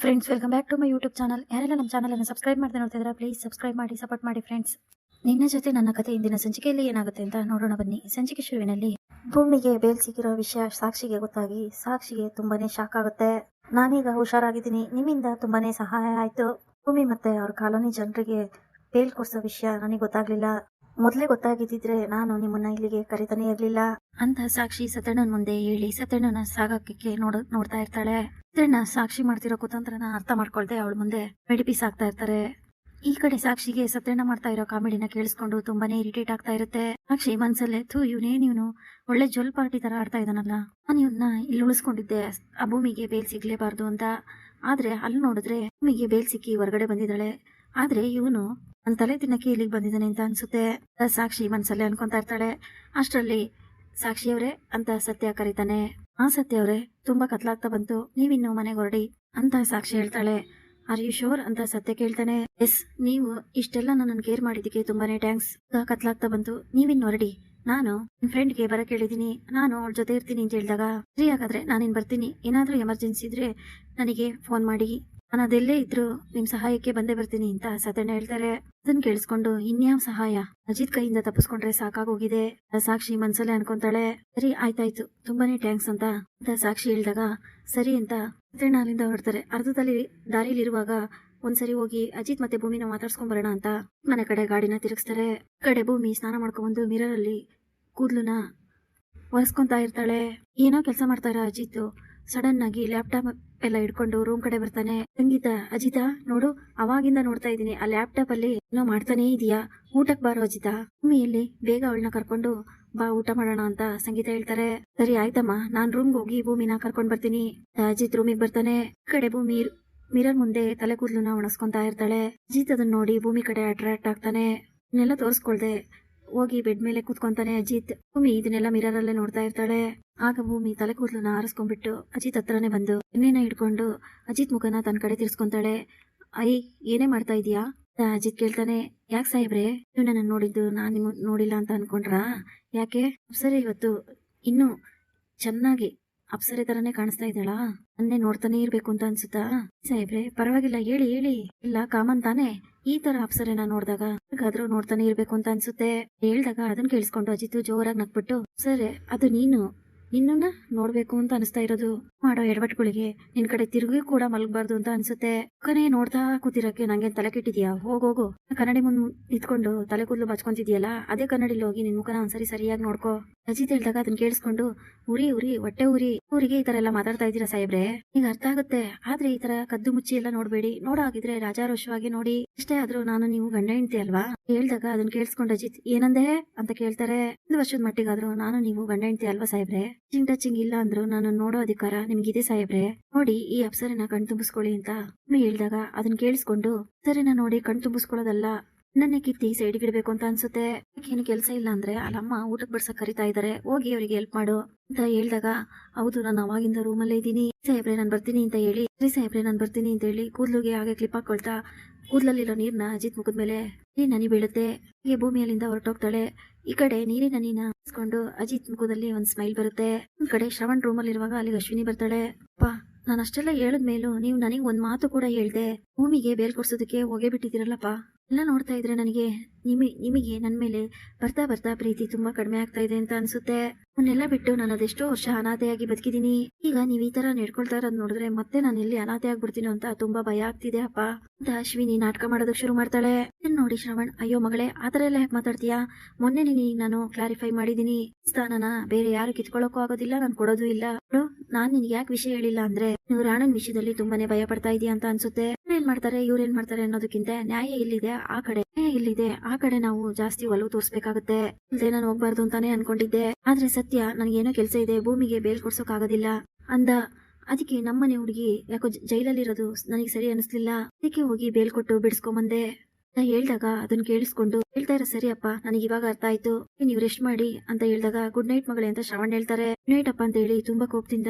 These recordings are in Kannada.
Friends welcome back to my YouTube channel ಯಾರೆಲ್ಲ ನಮ್ಮ ಚಾನಲನ್ನು ಸಬ್ಸ್ಕ್ರೈಬ್ ಮಾಡದೆ ನೋಡ್ತಿದ್ದೀರಾ ಪ್ಲೀಸ್ ಸಬ್ಸ್ಕ್ರೈಬ್ ಮಾಡಿ ಸಪೋರ್ಟ್ ಮಾಡಿ ಫ್ರೆಂಡ್ಸ್ ನಿನ್ನ ಜೊತೆ ನನ್ನ ಕತೆ ಇಂದಿನ ಸಂಚಿಕೆಯಲ್ಲಿ ಏನಾಗುತ್ತೆ ಅಂತ ನೋಡೋಣ ಬನ್ನಿ. ಸಂಚಿಕೆ ಶುರುವಿನಲ್ಲಿ ಭೂಮಿಗೆ ಬೇಲ್ ಸಿಕ್ಕಿರೋ ವಿಷಯ ಸಾಕ್ಷಿಗೆ ಗೊತ್ತಾಗಿ ಸಾಕ್ಷಿಗೆ ತುಂಬಾನೇ ಶಾಕ್ ಆಗುತ್ತೆ. ನಾನೀಗ ಹುಷಾರಾಗಿದ್ದೀನಿ. ನಿಮ್ಮಿಂದ ತುಂಬಾನೇ ಸಹಾಯ ಆಯ್ತು. ಭೂಮಿ ಮತ್ತೆ ಅವ್ರ ಕಾಲೋನಿ ಜನರಿಗೆ ಬೇಲ್ ಕೊಡ್ಸೋ ವಿಷಯ ನನಗೆ ಗೊತ್ತಾಗ್ಲಿಲ್ಲ. ಮೊದಲೇ ಗೊತ್ತಾಗಿದ್ದಿದ್ರೆ ನಾನು ನಿಮ್ಮನ್ನ ಇಲ್ಲಿಗೆ ಕರಿತಾನೆ ಇರ್ಲಿಲ್ಲ. ಅಂತ ಸಾಕ್ಷಿ ಸತಣ್ಣನ ಮುಂದೆ ಹೇಳಿ ಸತಣ್ಣನ ಸಾಗಕ್ಕೆ ನೋಡ, ನೋಡ್ತಾ ಇರ್ತಾಳೆ. ಸತಣ್ಣ ಸಾಕ್ಷಿ ಮಾಡ್ತಿರೋ ಕುತಂತ್ರನ ಅರ್ಥ ಮಾಡ್ಕೊಳ್ದೆ ಅವಳ ಮುಂದೆ ಮೆಡಿಪೀಸ್ ಆಗ್ತಾ ಇರ್ತಾರೆ. ಈ ಕಡೆ ಸಾಕ್ಷಿಗೆ ಸತ್ಯಣ್ಣ ಮಾಡ್ತಾ ಇರೋ ಕಾಮಿಡಿನ ಕೇಳಿಸ್ಕೊಂಡು ತುಂಬಾನೇ ಇರಿಟೇಟ್ ಆಗ್ತಾ ಇರುತ್ತೆ. ಸಾಕ್ಷಿ ಮನ್ಸಲ್ಲೇ, ಥೂ, ಇವನೇ ಇವನು? ಒಳ್ಳೆ ಜೊಲ್ ಪಾರ್ಟಿ ತರ ಆಡ್ತಾ ಇದ್ದಾನಲ್ಲ ನಾನು ಇವನ್ನ ಇಲ್ಲಿ ಉಳಿಸ್ಕೊಂಡಿದ್ದೆ. ಆ ಭೂಮಿಗೆ ಬೇಲ್ ಸಿಗ್ಲೇಬಾರ್ದು ಅಂತ. ಆದ್ರೆ ಅಲ್ಲಿ ನೋಡಿದ್ರೆ ಭೂಮಿಗೆ ಬೇಲ್ ಸಿಕ್ಕಿ ಹೊರಗಡೆ ಬಂದಿದ್ದಾಳೆ. ಆದ್ರೆ ಇವನು ನನ್ನ ತಲೆ ತಿನ್ನಕ್ಕೆ ಇಲ್ಲಿಗೆ ಬಂದಿದ್ದಾನೆ ಅಂತ ಅನ್ಸುತ್ತೆ. ಸಾಕ್ಷಿ ಮನ್ಸಲ್ಲೇ ಅನ್ಕೊಂತ ಇರ್ತಾಳೆ. ಅಷ್ಟರಲ್ಲಿ ಸಾಕ್ಷಿಯವರೇ ಅಂತ ಸತ್ಯ ಕರೀತಾನೆ. ಆ ಸತ್ಯ ಅವರೇ ತುಂಬಾ ಕತ್ಲಾಗ್ತಾ ಬಂತು. ನೀವಿನ್ನು ಮನೆಗೆ ಹೊರಡಿ ಅಂತ ಸಾಕ್ಷಿ ಹೇಳ್ತಾಳೆ. ಆರ್ ಯು ಶೋರ್ ಅಂತ ಸತ್ಯ ಕೇಳ್ತಾನೆ. ಎಸ್ ನೀವು ಇಷ್ಟೆಲ್ಲ ನನ್ನ ಕೇರ್ ಮಾಡಿದ್ದಕ್ಕೆ ತುಂಬಾನೇ ಟ್ಯಾಂಕ್ಸ್ ಕತ್ಲಾಗ್ತಾ ಬಂತು. ನೀವಿನ್ನು ಹೊರಡಿ. ನಾನು ನಿನ್ ಫ್ರೆಂಡ್ಗೆ ಬರಕ್ ಹೇಳಿದೀನಿ ನಾನು ಅವಳ ಜೊತೆ ಇರ್ತೀನಿ ಅಂತ ಹೇಳಿದಾಗ ಸರಿ ಹಾಗಾದ್ರೆ ನಾನಿನ್ ಬರ್ತೀನಿ. ಏನಾದ್ರೂ ಎಮರ್ಜೆನ್ಸಿ ಇದ್ರೆ ನನಗೆ ಫೋನ್ ಮಾಡಿ. ನಾನು ಅದೆಲ್ಲೇ ಇದ್ರು ನಿಮ್ ಸಹಾಯಕ್ಕೆ ಬಂದೇ ಬರ್ತೀನಿ ಅಂತ ಸತ್ಯಣ್ಣ ಹೇಳ್ತಾರೆ. ಅದನ್ನ ಕೇಳಿಸ್ಕೊಂಡು ಇನ್ಯಾವ ಸಹಾಯ? ಅಜಿತ್ ಕೈಯಿಂದ ತಪ್ಪಿಸ್ಕೊಂಡ್ರೆ ಸಾಕಾಗೋಗಿದೆ. ಸಾಕ್ಷಿ ಮನ್ಸಲ್ಲೇ ಅನ್ಕೊಂತಾಳೆ. ಸರಿ, ಆಯ್ತಾಯ್ತು. ತುಂಬಾನೇ ಥ್ಯಾಂಕ್ಸ್ ಅಂತ ಅಂತ ಸಾಕ್ಷಿ ಹೇಳಿದಾಗ, ಸರಿ ಅಂತ ಸತ್ಯಣ್ಣ ಅಲ್ಲಿಂದ ಹೊರಡ್ತಾರೆ. ಅರ್ಧದಲ್ಲಿ ದಾರಿಲಿರುವಾಗ ಒಂದ್ಸರಿ ಹೋಗಿ ಅಜಿತ್ ಮತ್ತೆ ಭೂಮಿನ ಮಾತಾಡ್ಸ್ಕೊಂಡ್ ಬರೋಣ ಅಂತ ಮನೆ ಕಡೆ ಗಾಡಿನ ತಿರುಗಿಸ್ತಾರೆ. ಕಡೆ ಭೂಮಿ ಸ್ನಾನ ಮಾಡ್ಕೊಂಡ್ಬಂದು ಮಿರರ್ ಅಲ್ಲಿ ಕೂದ್ಲುನ ಒರೆಸ್ಕೊಂತ ಇರ್ತಾಳೆ. ಏನೋ ಕೆಲಸ ಮಾಡ್ತಾರ ಅಜಿತ್ ಸಡನ್ ಆಗಿ ಲ್ಯಾಪ್ಟಾಪ್ ಎಲ್ಲ ಇಟ್ಕೊಂಡು ರೂಮ್ ಕಡೆ ಬರ್ತಾನೆ. ಸಂಗೀತ, ಅಜಿತ, ನೋಡು, ಅವಾಗಿಂದ ನೋಡ್ತಾ ಇದ್ದೀನಿ. ಆ ಲ್ಯಾಪ್ಟಾಪ್ ಅಲ್ಲಿ ಏನೋ ಮಾಡ್ತಾನೆ ಇದೀಯಾ? ಊಟಕ್ ಬಾರೋ ಅಜಿತ. ಮಮ್ಮಿಯಲ್ಲಿ ಬೇಗ ಅವಳನ್ನ ಕರ್ಕೊಂಡು ಬಾ, ಊಟ ಮಾಡೋಣ ಅಂತ ಸಂಗೀತ ಹೇಳ್ತಾರೆ. ಸರಿ, ಆಯ್ತಮ್ಮ. ನಾನ್ ರೂಮ್ಗೆ ಹೋಗಿ ಭೂಮಿನ ಕರ್ಕೊಂಡ್ ಬರ್ತೀನಿ. ಅಜಿತ್ ರೂಮಿಗೆ ಬರ್ತಾನೆ. ಕಡೆ ಭೂಮಿ ಮಿರರ್ ಮುಂದೆ ತಲೆ ಕೂದಲನ್ನ ಒಣಸ್ಕೊಂತ ಇರ್ತಾಳೆ. ಅಜಿತ್ ಅದನ್ನ ನೋಡಿ ಭೂಮಿ ಕಡೆ ಅಟ್ರಾಕ್ಟ್ ಆಗ್ತಾನೆ. ಇನ್ನೆಲ್ಲ ತೋರಿಸ್ಕೊಳ್ದೆ. ಹೋಗಿ ಬೆಡ್ ಮೇಲೆ ಕೂತ್ಕೊಂತಾನೆ ಅಜಿತ್. ಭೂಮಿ ಇದನ್ನೆಲ್ಲ ಮಿರರ್ ಅಲ್ಲೇ ನೋಡ್ತಾ ಇರ್ತಾಳೆ. ಆಗ ಭೂಮಿ ತಲೆ ಕೂದಲನ್ನ ಆರಿಸ್ಕೊಂಡ್ಬಿಟ್ಟು ಅಜಿತ್ ಹತ್ರನೇ ಬಂದು ಎಣ್ಣೆನ ಹಿಡ್ಕೊಂಡು ಅಜಿತ್ ಮುಖನ ತನ್ನ ಕಡೆ ತಿರ್ಸ್ಕೊಂತಾಳೆ. ಐ ಏನೇ ಮಾಡ್ತಾ ಇದೀಯಾ? ಅಜಿತ್ ಕೇಳ್ತಾನೆ. ಯಾಕೆ ಸಾಹೇಬ್ರೆ, ನೀವು ನನ್ನ ನೋಡಿದ್ದು ನಾನು ನಿಮ್ ನೋಡಿಲ್ಲ ಅಂತ ಅನ್ಕೊಂಡ್ರಾ? ಯಾಕೆ? ಅಪ್ಸರೆ ಇವತ್ತು ಇನ್ನು ಚೆನ್ನಾಗಿ ಅಪ್ಸರೆ ತರನೇ ಕಾಣಿಸ್ತಾ ಇದ್ದಾಳಾ? ಅನ್ನೇ ನೋಡ್ತಾನೆ ಇರ್ಬೇಕು ಅಂತ ಅನ್ಸುತ್ತಾ? ಸಾಹೇಬ್ರೆ, ಪರವಾಗಿಲ್ಲ, ಹೇಳಿ ಹೇಳಿ. ಇಲ್ಲ, ಕಾಮನ್ ತಾನೆ. ಈ ತರ ಅಪ್ಸರೆನ ನೋಡಿದಾಗ ಆದ್ರೂ ನೋಡ್ತಾನೆ ಇರ್ಬೇಕು ಅಂತ ಅನ್ಸುತ್ತೆ. ಹೇಳ್ದಾಗ ಅದನ್ನ ಕೇಳಿಸ್ಕೊಂಡು ಅಜಿತ್ ಜೋರಾಗಿ ನಕ್ಬಿಟ್ಟು ಸರಿ, ಅದು ನೀನು. ನಿನ್ನನ್ನ ನೋಡ್ಬೇಕು ಅಂತ ಅನಿಸ್ತಾ ಇರೋದು. ಮಾಡೋ ಎಡವಟ್ಗಳಿಗೆ ನಿನ್ ಕಡೆ ತಿರುಗಿ ಕೂಡ ಮಲಗಬಾರ್ದು ಅಂತ ಅನ್ಸುತ್ತೆ. ಕನೇ ನೋಡ್ತಾ ಕೂತಿರಕ್ಕೆ ನಂಗೆ ತಲೆ ಕೆಟ್ಟಿದ್ಯಾ? ಹೋಗೋಗು ಕನ್ನಡಿ ಮುಂದ್ ನಿಂತ್ಕೊಂಡು ತಲೆ ಕೂದಲು ಬಚ್ಕೊಂತಿದ್ಯಲ್ಲ? ಅದೇ ಕನ್ನಡಿಲಿ ಹೋಗಿ ನಿನ್ ಮುಖನ ಒಂದ್ಸರಿ ಸರಿಯಾಗಿ ನೋಡ್ಕೋ. ಅಜಿತ್ ಹೇಳ್ದಾಗ ಅದನ್ನ ಕೇಳಿಸ್ಕೊಂಡು, ಉರಿ ಉರಿ, ಹೊಟ್ಟೆ ಉರಿ, ಊರಿಗೆ ಈ ತರ ಎಲ್ಲ ಮಾತಾಡ್ತಾ ಇದ್ದೀರಾ ಸಾಹೇಬ್ರೆ? ಈಗ ಅರ್ಥ ಆಗುತ್ತೆ. ಆದ್ರೆ ಈ ತರ ಕದ್ದು ಮುಚ್ಚಿ ಎಲ್ಲ ನೋಡ್ಬೇಡಿ. ನೋಡಾಗಿದ್ರೆ ರಾಜಾರೋಷವಾಗಿ ನೋಡಿ, ಇಷ್ಟೇ ಆದ್ರೂ ನಾನು ನೀವು ಗಂಡ ಹೆಂಡತಿ ಅಲ್ವಾ? ಹೇಳ್ದಾಗ ಅದನ್ನ ಕೇಳಿಸ್ಕೊಂಡು ಅಜಿತ್ ಏನಂದೆ? ಅಂತ ಕೇಳ್ತಾರೆ. ಒಂದು ವರ್ಷದ ಮಟ್ಟಿಗಾದ್ರೂ ನಾನು ನೀವು ಗಂಡ ಹೆಂಡತಿ ಅಲ್ವಾ ಸಾಹೇಬ್ರೆ? ಟಚಿಂಗ್ ಟಚಿಂಗ್ ಇಲ್ಲ ಅಂದ್ರು ನಾನು ನೋಡೋ ಅಧಿಕಾರ ನಿಮ್ಗಿದೆ ಸಾಹೇಬ್ರೆ. ನೋಡಿ, ಈ ಅಪ್ಸರನ ಕಣ್ ತುಂಬಿಸ್ಕೊಳ್ಳಿ ಅಂತ. ಹೇಳಿದಾಗ ಅದನ್ನ ಕೇಳಿಸ್ಕೊಂಡು ಅಪ್ಸರನ ನೋಡಿ ಕಣ್ ತುಂಬಿಸ್ಕೊಳ್ಳೋದಲ್ಲ. ನನ್ನೇ ಕಿತ್ತಿ ಸೈಡ್ಗೆ ಇಡಬೇಕು ಅಂತ ಅನ್ಸುತ್ತೆ. ಏನು ಕೆಲಸ ಇಲ್ಲ ಅಂದ್ರೆ ಅಲ್ಲಮ್ಮ ಊಟಕ್ಕೆ ಬಡ್ಸಕ್ ಕರಿತಾ ಇದಾರೆ. ಹೋಗಿ ಅವರಿಗೆ ಹೆಲ್ಪ್ ಮಾಡು ಅಂತ ಹೇಳಿದಾಗ, ಹೌದು, ನಾನು ಅವಾಗಿಂದ ರೂಮಲ್ಲೇ ಇದ್ದೀನಿ. ಸಾಹೇಬ್ರೆ, ನಾನು ಬರ್ತೀನಿ ಅಂತ ಹೇಳಿ, ಸರಿ ಸಾಹೇಬ್ರೆ, ನಾನು ಬರ್ತೀನಿ ಅಂತ ಹೇಳಿ ಕೂದಲುಗೆ ಹಾಗೆ ಕ್ಲಿಪ್ ಹಾಕೊಳ್ತಾ ಕೂದಲಲ್ಲಿರೋ ನೀರ್ನ ಅಜಿತ್ ಮುಖದ ಮೇಲೆ ನನಿ ಬೀಳುತ್ತೆ. ಹೀಗೆ ಭೂಮಿಯಲ್ಲಿಂದ ಹೊರಟೋಗ್ತಾಳೆ. ಈ ಕಡೆ ನೀರಿನ ನೀನ ಅಜಿತ್ ಮುಖದಲ್ಲಿ ಒಂದ್ ಸ್ಮೈಲ್ ಬರುತ್ತೆ. ಒಂದ್ ಕಡೆ ಶ್ರವಣ್ ರೂಮಲ್ಲಿ ಇರುವಾಗ ಅಲ್ಲಿಗೆ ಅಶ್ವಿನಿ ಬರ್ತಾಳೆ. ಅಪ್ಪ, ನಾನು ಅಷ್ಟೆಲ್ಲ ಹೇಳದ್ ಮೇಲೂ ನೀವು ನನಗೆ ಒಂದ್ ಮಾತು ಕೂಡ ಹೇಳ್ದೆ. ಭೂಮಿಗೆ ಬೇಲ್ ಕೊಡ್ಸೋದಕ್ಕೆ ಹೋಗೇ ಬಿಟ್ಟಿದ್ದೀರಲ್ಲಪ್ಪ. ಎಲ್ಲ ನೋಡ್ತಾ ಇದ್ರೆ ನನಗೆ ನಿಮಿ, ನಿಮಗೆ ನನ್ನ ಮೇಲೆ ಬರ್ತಾ ಬರ್ತಾ ಪ್ರೀತಿ ತುಂಬಾ ಕಡಿಮೆ ಆಗ್ತಾ ಇದೆ ಅಂತ ಅನ್ಸುತ್ತೆ. ಅವನ್ನೆಲ್ಲ ಬಿಟ್ಟು ನಾನು ಅದೆಷ್ಟೋ ವರ್ಷ ಅನಾಥೆಯಾಗಿ ಬದುಕಿದೀನಿ ಈಗ ನೀವ್ ಈ ತರ ನಡ್ಕೊಳ್ತಾ ಇರೋದ್ ನೋಡಿದ್ರೆ ಮತ್ತೆ ನಾನು ಎಲ್ಲಿ ಅನಾಥೆ ಆಗ್ಬಿಡ್ತೀನೋ ಅಂತ ತುಂಬಾ ಭಯ ಆಗ್ತಿದೆ, ಅಪ್ಪ. ಅಂತ ಅಶ್ವಿನಿ ನಾಟಕ ಮಾಡೋದಕ್ಕೆ ಶುರು ಮಾಡ್ತಾಳೆ. ನೋಡಿ ಶ್ರವಣ್, ಅಯ್ಯೋ ಮಗಳೇ ಆತರ ಎಲ್ಲ ಯಾಕೆ ಮಾತಾಡ್ತೀಯಾ? ಮೊನ್ನೆ ನೀನು ನಾನು ಕ್ಲಾರಿಫೈ ಮಾಡಿದೀನಿ. ಸ್ಥಾನನ ಬೇರೆ ಯಾರು ಕಿತ್ಕೊಳ್ಳೋಕ್ಕೂ ಆಗೋದಿಲ್ಲ, ನಾನು ಕೊಡೋದು ಇಲ್ಲ. ನಾನ್ ನಿನ್ಗೆ ಯಾಕೆ ವಿಷಯ ಹೇಳಿಲ್ಲ ಅಂದ್ರೆ ನೀವು ರಾಣನ್ ವಿಷಯದಲ್ಲಿ ತುಂಬಾನೇ ಭಯ ಪಡ್ತಾ ಇದೀಯ ಅಂತ ಅನ್ಸುತ್ತೆ. ಏನ್ ಮಾಡ್ತಾರೆ ಇವ್ರು ಏನ್ ಮಾಡ್ತಾರೆ ಅನ್ನೋದಕ್ಕಿಂತ ನ್ಯಾಯ ಇಲ್ಲಿದೆ ಆ ಕಡೆ ಇಲ್ಲಿದೆ. ಆ ಕಡೆ ನಾವು ಜಾಸ್ತಿ ಒಲವು ತೋರ್ಸ್ಬೇಕಾಗತ್ತೆ. ಇಲ್ದೆ ನಾನು ಹೋಗ್ಬಾರ್ದು ಅಂತಾನೆ ಅನ್ಕೊಂಡಿದ್ದೆ. ಆದ್ರೆ ಸತ್ಯ, ನನಗೇನೋ ಕೆಲಸ ಇದೆ, ಭೂಮಿಗೆ ಬೇಲ್ ಆಗೋದಿಲ್ಲ ಅಂದ. ಅದಕ್ಕೆ ನಮ್ಮನೆ ಹುಡುಗಿ, ಯಾಕೋ ಜೈಲಲ್ಲಿರೋದು ನನಗೆ ಸರಿ ಅನಿಸ್ಲಿಲ್ಲ. ಅದಕ್ಕೆ ಹೋಗಿ ಬೇಲ್ ಕೊಟ್ಟು ಬಿಡಿಸ್ಕೊಂಬಂದೆ. ನಾ ಹೇಳ್ದಾಗ ಅದನ್ನ ಕೇಳಿಸ್ಕೊಂಡು, ಹೇಳ್ತಾ ಇರೋ ಸರಿ ಅಪ್ಪ, ನನಗೆ ಇವಾಗ ಅರ್ಥ ಆಯ್ತು. ನೀವು ರೆಸ್ಟ್ ಮಾಡಿ ಅಂತ ಹೇಳ್ದಾಗ ಗುಡ್ ನೈಟ್ ಮಗಳೇ ಅಂತ ಶ್ರವಣ್ ಹೇಳ್ತಾರೆ. ಗುಡ್ ನೈಟ್ ಅಪ್ಪ ಅಂತ ಹೇಳಿ ತುಂಬಾ ಕೋಪದಿಂದ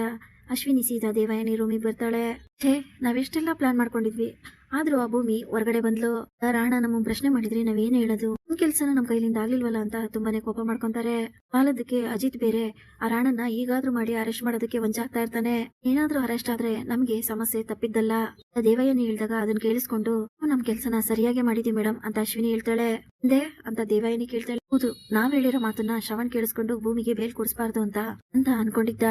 ಅಶ್ವಿನಿ ಸೀತಾ ದೇವಯಾನಿ ರೂಮಿಗೆ ಬರ್ತಾಳೆ. ಛೇ, ನಾವೆಷ್ಟೆಲ್ಲ ಪ್ಲಾನ್ ಮಾಡ್ಕೊಂಡಿದ್ವಿ. ಆದ್ರೂ ಆ ಭೂಮಿ ಹೊರಗಡೆ ಬಂದ್ಲು. ರಾಣ ನಮ್ಮ ಪ್ರಶ್ನೆ ಮಾಡಿದ್ರೆ ನಾವೇನ್ ಹೇಳೋದು? ಒಂದ್ ಕೆಲ್ಸನ ನಮ್ ಕೈಲಿಂದ ಆಗ್ಲಿಲ್ವಲ್ಲ ಅಂತ ತುಂಬಾನೇ ಕೋಪ ಮಾಡ್ಕೊಂತಾರೆ. ಕಾಲದಕ್ಕೆ ಅಜಿತ್ ಬೇರೆ. ಆ ರಾಣನ ಈಗಾದ್ರೂ ಮಾಡಿ ಅರೆಸ್ಟ್ ಮಾಡೋದಕ್ಕೆ ವಂಚಾಗ್ತಾ ಇರ್ತಾನೆ. ಏನಾದ್ರೂ ಅರೆಸ್ಟ್ ಆದ್ರೆ ನಮ್ಗೆ ಸಮಸ್ಯೆ ತಪ್ಪಿದ್ದಲ್ಲ. ದೇವಯ್ಯನ ಹೇಳ್ದಾಗ ಅದನ್ನ ಕೇಳಿಸ್ಕೊಂಡು "ನಾವು ನಮ್ ಕೆಲ್ಸನ ಸರಿಯಾಗಿ ಮಾಡಿದೀವಿ ಮೇಡಮ್ ಅಂತ ಅಶ್ವಿನಿ ಹೇಳ್ತಾಳೆ. ದೇ ಅಂತ ದೇವಯ್ಯನಿ ಕೇಳ್ತಾಳೆ. ಹೌದು, ನಾವ್ ಹೇಳಿರೋ ಮಾತನ್ನ ಶ್ರವಣ್ ಕೇಳಿಸ್ಕೊಂಡು ಭೂಮಿಗೆ ಬೇಲ್ ಕೊಡಿಸ್ಬಾರ್ದು ಅಂತ ಅಂತ ಅನ್ಕೊಂಡಿದ್ದ.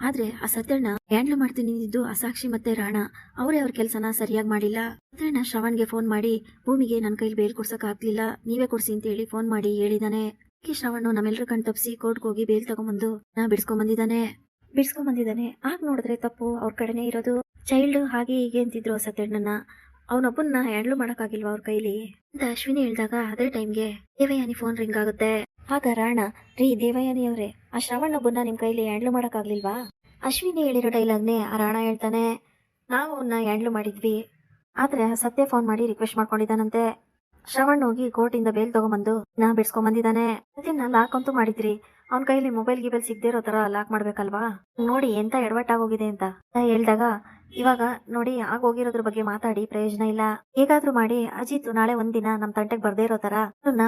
ಆದ್ರೆ ಆ ಸತ್ಯಣ್ಣ ಹ್ಯಾಂಡ್ಲ್ ಮಾಡ್ತೀನಿ ಇದ್ದು ಅಸಾಕ್ಷಿ ಮತ್ತೆ ರಾಣ. ಅವರೇ ಅವ್ರ ಕೆಲಸನ ಸರಿಯಾಗಿ ಮಾಡಿಲ್ಲ. ಸತ್ಯಣ್ಣ ಶ್ರವಣ್ಗೆ ಫೋನ್ ಮಾಡಿ, ಭೂಮಿಗೆ ನನ್ನ ಕೈಲಿ ಬೇಲ್ ಕೊಡ್ಸಕ್ ಆಗ್ಲಿಲ್ಲ ನೀವೇ ಕೊಡ್ಸಿ ಅಂತ ಹೇಳಿ ಫೋನ್ ಮಾಡಿ ಹೇಳಿದಾನೆ. ಶ್ರವಣ್ ನಮ್ಮೆಲ್ಲರ ಕಣ್ ತಪ್ಪಿಸಿ ಕೋರ್ಟ್ ಹೋಗಿ ಬೇಲ್ ತಗೊಂಬಂದು ನಾ ಬಿಡ್ಸ್ಕೊಂಡ್ ಬಂದಿದ್ದಾನೆ ಬಿಡ್ಸ್ಕೊಂಡ್ ಬಂದಿದ್ದಾನೆ ಆಗ ನೋಡಿದ್ರೆ ತಪ್ಪು. ಅವ್ರ ಕಡೆನೇ ಇರೋದು ಚೈಲ್ಡ್ ಹಾಗೆ ಹೀಗೆ ಅಂತಿದ್ರು ಸತ್ಯಣ್ಣನ. ಅವನೊಬ್ಬನ್ನ ಹ್ಯಾಂಡ್ಲ್ ಮಾಡಕ್ಕಾಗಿಲ್ವಾ ಅವ್ರ ಕೈಲಿ? ಅಂತ ಅಶ್ವಿನಿ ಹೇಳಿದಾಗ ಅದೇ ಟೈಮ್ಗೆ ದೇವಯಾನಿ ಫೋನ್ ರಿಂಗ್ ಆಗುತ್ತೆ. ಆಗ ರಾಣ, ರೀ ದೇವಯಾನಿ ಅವರೇ ಆ ಶ್ರವಣ ಬುನ್ನ ನಿಮ್ ಕೈಲಿ ಹ್ಯಾಂಡ್ಲ್ ಮಾಡಕ್ಕಾಗ್ಲಿಲ್ವಾ? ಅಶ್ವಿನಿ ಹೇಳಿರೋ ಡೈಲಾಗ್ನೇ ಆ ರಾಣ ಹೇಳ್ತಾನೆ, ನಾವು ಅವನ್ನ ಹ್ಯಾಂಡ್ಲ್ ಮಾಡಿದ್ವಿ. ಆದ್ರೆ ಸತ್ಯ ಫೋನ್ ಮಾಡಿ ರಿಕ್ವೆಸ್ಟ್ ಮಾಡ್ಕೊಂಡಿದ್ದಾನಂತೆ. ಶ್ರವಣ್ ಹೋಗಿ ಕೋರ್ಟಿಂದ ಬೇಲ್ ತಗೊಂಬಂದು, ನಾ ಬಿಡ್ಸ್ಕೊಂಡ್ ಬಂದಿದ್ದಾನೆ ಅದನ್ನ ಲಾಕ್ ಅಂತೂ ಮಾಡಿದ್ರಿ. ಅವನ ಕೈಲಿ ಮೊಬೈಲ್ ಗಿಬೈಲ್ ಸಿಗದೇ ಇರೋ ತರ ಲಾಕ್ ಮಾಡ್ಬೇಕಲ್ವಾ? ನೋಡಿ ಎಂತ ಎಡವಟ್ಟಾಗೋಗಿದೆ ಅಂತ. ಹೇಳ್ದಾಗ ಇವಾಗ ನೋಡಿ ಆಗೋಗಿರೋದ್ರ ಬಗ್ಗೆ ಮಾತಾಡಿ, ಪ್ರಯೋಜನ ಇಲ್ಲ. ಹೇಗಾದ್ರೂ ಮಾಡಿ, ಅಜಿತ್ ನಾಳೆ ಒಂದಿನ ನಮ್ ತಂಟೆಗೆ ಬರ್ದೇ ಇರೋ ತರ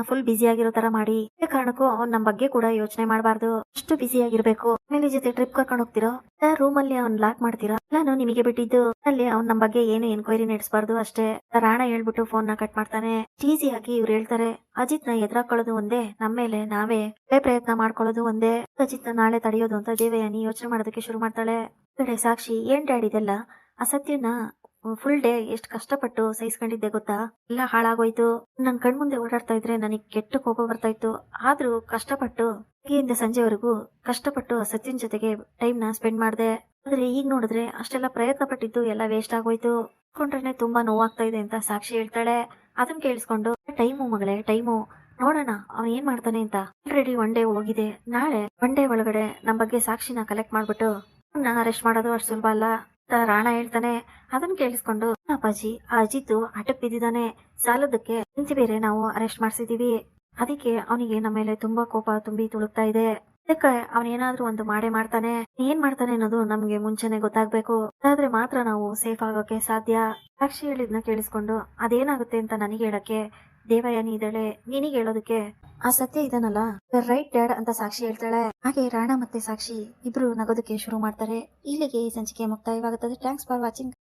ಫುಲ್ ಬ್ಯುಸಿ ಆಗಿರೋ ತರ ಮಾಡಿ ಕಾರಣಕ್ಕೂ ಅವ್ನ್ ನಮ್ ಬಗ್ಗೆ ಕೂಡ ಯೋಚನೆ ಮಾಡಬಾರ್ದು. ಅಷ್ಟು ಬ್ಯುಸಿ ಆಗಿರ್ಬೇಕು. ಆಮೇಲೆ ಜೊತೆ ಟ್ರಿಪ್ ಕರ್ಕೊಂಡು ಹೋಗ್ತಿರೋ? ರೂಮ್ ಅಲ್ಲಿ ಅವ್ನ್ ಲಾಕ್ ಮಾಡ್ತೀರಾ? ನಾನು ನಿಮಗೆ ಬಿಟ್ಟಿದ್ದು. ಅಲ್ಲಿ ಅವ್ನ್ ನಮ್ ಬಗ್ಗೆ ಏನು ಎನ್ಕ್ವೈರಿ ನಡೆಸಬಾರ್ದು ಅಷ್ಟೇ. ರಾಣ ಹೇಳ್ಬಿಟ್ಟು ಫೋನ್ನ ಕಟ್ ಮಾಡ್ತಾನೆ. ಈಸಿಯಾಗಿ ಇವ್ರು ಹೇಳ್ತಾರೆ ಅಜಿತ್ನ ಎದುರಾಕೊಳ್ಳೋದು ಒಂದೇ ನಮ್ಮ ಮೇಲೆ ನಾವೇ. ಪ್ರಯತ್ನ ಮಾಡ್ಕೊಳ್ಳೋದು ಒಂದೇ. ಅಜಿತ್ ನಾಳೆ ತಡೆಯೋದು ಅಂತ ದೇವಯಾನಿ ಯೋಚನೆ ಮಾಡೋದಕ್ಕೆ ಶುರು ಮಾಡ್ತಾಳೆ. ಕಡೆ ಸಾಕ್ಷಿ ಏನ್ ಡ್ಯಾಡ್ ಇದೆಲ್ಲ? ಆ ಫುಲ್ ಡೇ ಎಷ್ಟು ಕಷ್ಟಪಟ್ಟು ಸಹಿಸ್ಕೊಂಡಿದ್ದೆ ಗೊತ್ತಾ? ಎಲ್ಲ ಹಾಳಾಗೋಯ್ತು. ನನ್ ಕಣ್ಮುಂದೆ ಓಡಾಡ್ತಾ ಇದ್ರೆ ನನಗೆ ಕೆಟ್ಟ ಕೋಪ ಬರ್ತಾ ಇತ್ತು. ಆದ್ರೂ ಕಷ್ಟಪಟ್ಟು ಬೆಳಗ್ಗೆಯಿಂದ ಸಂಜೆವರೆಗೂ ಕಷ್ಟಪಟ್ಟು ಸತ್ಯನ್ ಜೊತೆಗೆ ಟೈಮ್ನ ಸ್ಪೆಂಡ್ ಮಾಡಿದೆ. ಆದ್ರೆ ಈಗ ನೋಡಿದ್ರೆ ಅಷ್ಟೆಲ್ಲ ಪ್ರಯತ್ನ ಪಟ್ಟಿದ್ದು ಎಲ್ಲ ವೇಸ್ಟ್ ಆಗೋಯ್ತು. ಕೊಂಡ್ರೆ ತುಂಬಾ ನೋವಾಗ್ತಾ ಇದೆ ಅಂತ ಸಾಕ್ಷಿ ಹೇಳ್ತಾಳೆ. ಅದನ್ನ ಕೇಳಿಸ್ಕೊಂಡು, ಟೈಮು ಮಗಳೇ, ಟೈಮು. ನೋಡೋಣ, ಅವನ್ ಏನ್ ಮಾಡ್ತಾನೆ ಅಂತ. ಆಲ್ರೆಡಿ ಒನ್ ಡೇ ಹೋಗಿದೆ. ನಾಳೆ ಒನ್ ಡೇ ಒಳಗಡೆ ನಮ್ ಬಗ್ಗೆ ಸಾಕ್ಷಿನ ಕಲೆಕ್ಟ್ ಮಾಡ್ಬಿಟ್ಟು ಅರೆಸ್ಟ್ ಮಾಡೋದು ಅಷ್ಟು ಸುಲಭ ಅಲ್ಲ. ರಾಣ ಹೇಳ್ತಾನೆ, ಅದನ್ನ ಕೇಳಿಸ್ಕೊಂಡು, ಅಪ್ಪಾಜಿ ಅಜಿತ್ ಹಠಕ್ ಬಿದ್ದಿದ್ದಾನೆ. ಸಾಲದಕ್ಕೆ ಹಿಂದಿ ಬೇರೆ ನಾವು ಅರೆಸ್ಟ್ ಮಾಡಿಸಿದೀವಿ. ಅದಕ್ಕೆ ಅವನಿಗೆ ನಮ್ಮ ಮೇಲೆ ತುಂಬಾ ಕೋಪ ತುಂಬಿ ತುಳುಕ್ತಾ ಇದೆ. ಅದಕ್ಕೆ ಅವನೇನಾದ್ರೂ ಒಂದು ಮಾಡೇ ಮಾಡ್ತಾನೆ. ಏನ್ ಮಾಡ್ತಾನೆ ಅನ್ನೋದು ನಮ್ಗೆ ಮುಂಚೆನೆ ಗೊತ್ತಾಗ್ಬೇಕು. ಅದಾದ್ರೆ ಮಾತ್ರ ನಾವು ಸೇಫ್ ಆಗೋಕೆ ಸಾಧ್ಯ. ಸಾಕ್ಷಿ ಹೇಳಿದ್ನ ಕೇಳಿಸ್ಕೊಂಡು, ಅದೇನಾಗುತ್ತೆ ಅಂತ ನನಗೆ ಹೇಳಕ್ಕೆ? ದೇವಯಾನಿ ಇದ್ದಾಳೆ, ನಿನಗೆ ಹೇಳೋದಕ್ಕೆ? ಆ ಸತ್ಯ ಇದನ್ನಲ್ಲ ರೈಟ್ ಡ್ಯಾಡ್ ಅಂತ ಸಾಕ್ಷಿ ಹೇಳ್ತಾಳೆ. ಹಾಗೆ ರಾಣ ಮತ್ತೆ ಸಾಕ್ಷಿ ಇಬ್ರು ನಗೋದಕ್ಕೆ ಶುರು ಮಾಡ್ತಾರೆ. ಇಲ್ಲಿಗೆ ಈ ಸಂಚಿಕೆ ಮುಕ್ತಾಯವಾಗುತ್ತದೆ. Thanks for watching